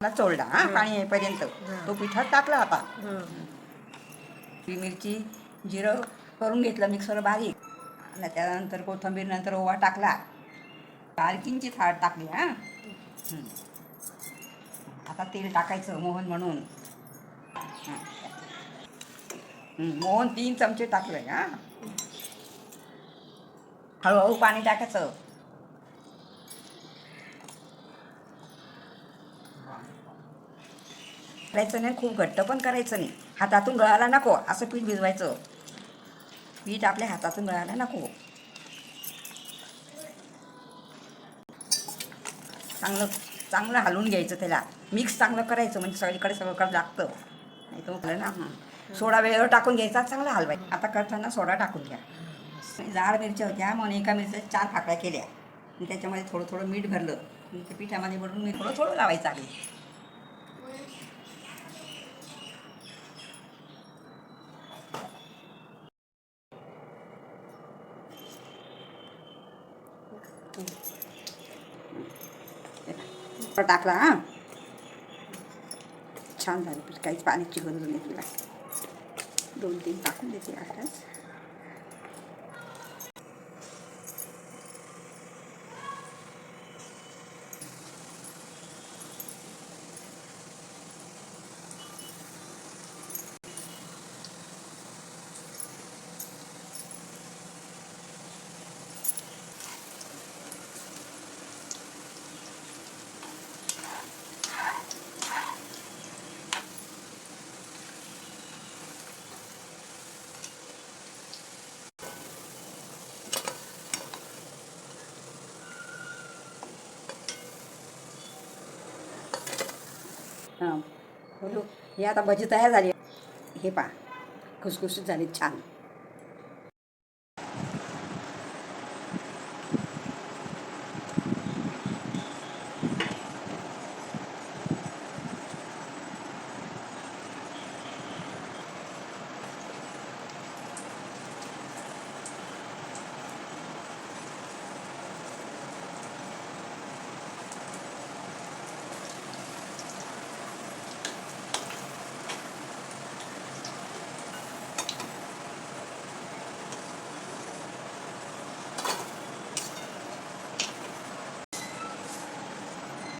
चोळला हा पाणी येईपर्यंत तो पिठात टाकला आता. मिरची जिरं करून घेतलं मिक्सर बारीक. आणि त्यानंतर कोथिंबीर नंतर ओवा टाकला. बारकिंची थाळ टाकली हा. आता तेल टाकायचं मोहन म्हणून. मोहन तीन चमचे टाकले हा. हळूहळू पाणी टाकायचं. करायचं नाही खूप घट्ट पण करायचं नाही. हातातून गळायला नको असं पीठ भिजवायचं. पीठ आपल्या हातातून गळायला नको. चांगलं चांगलं हलवून घ्यायचं त्याला. मिक्स चांगलं करायचं म्हणजे सगळीकडे सगळीकडे लागतं. नाही तर ना. सोडा वेळेवर टाकून घ्यायचा चांगला हलवायचा. आता करताना सोडा टाकून घ्या. जाड मिरच्या होत्या म्हणून एका मिरच्या चार फाकड्या केल्या. आणि त्याच्यामध्ये थोडं थोडं मीठ भरलं. ते पिठामध्ये बनवून मी थोडं थोडं लावायचं आधी टाकला हा. छान झालं. पीठ काहीच पाण्याची गरज नाही तुला. दोन तीन टाकून देते आताच हां. बोलू. हे आता भजी तयार झाली. हे पा खुसखुशीत झाली. छान.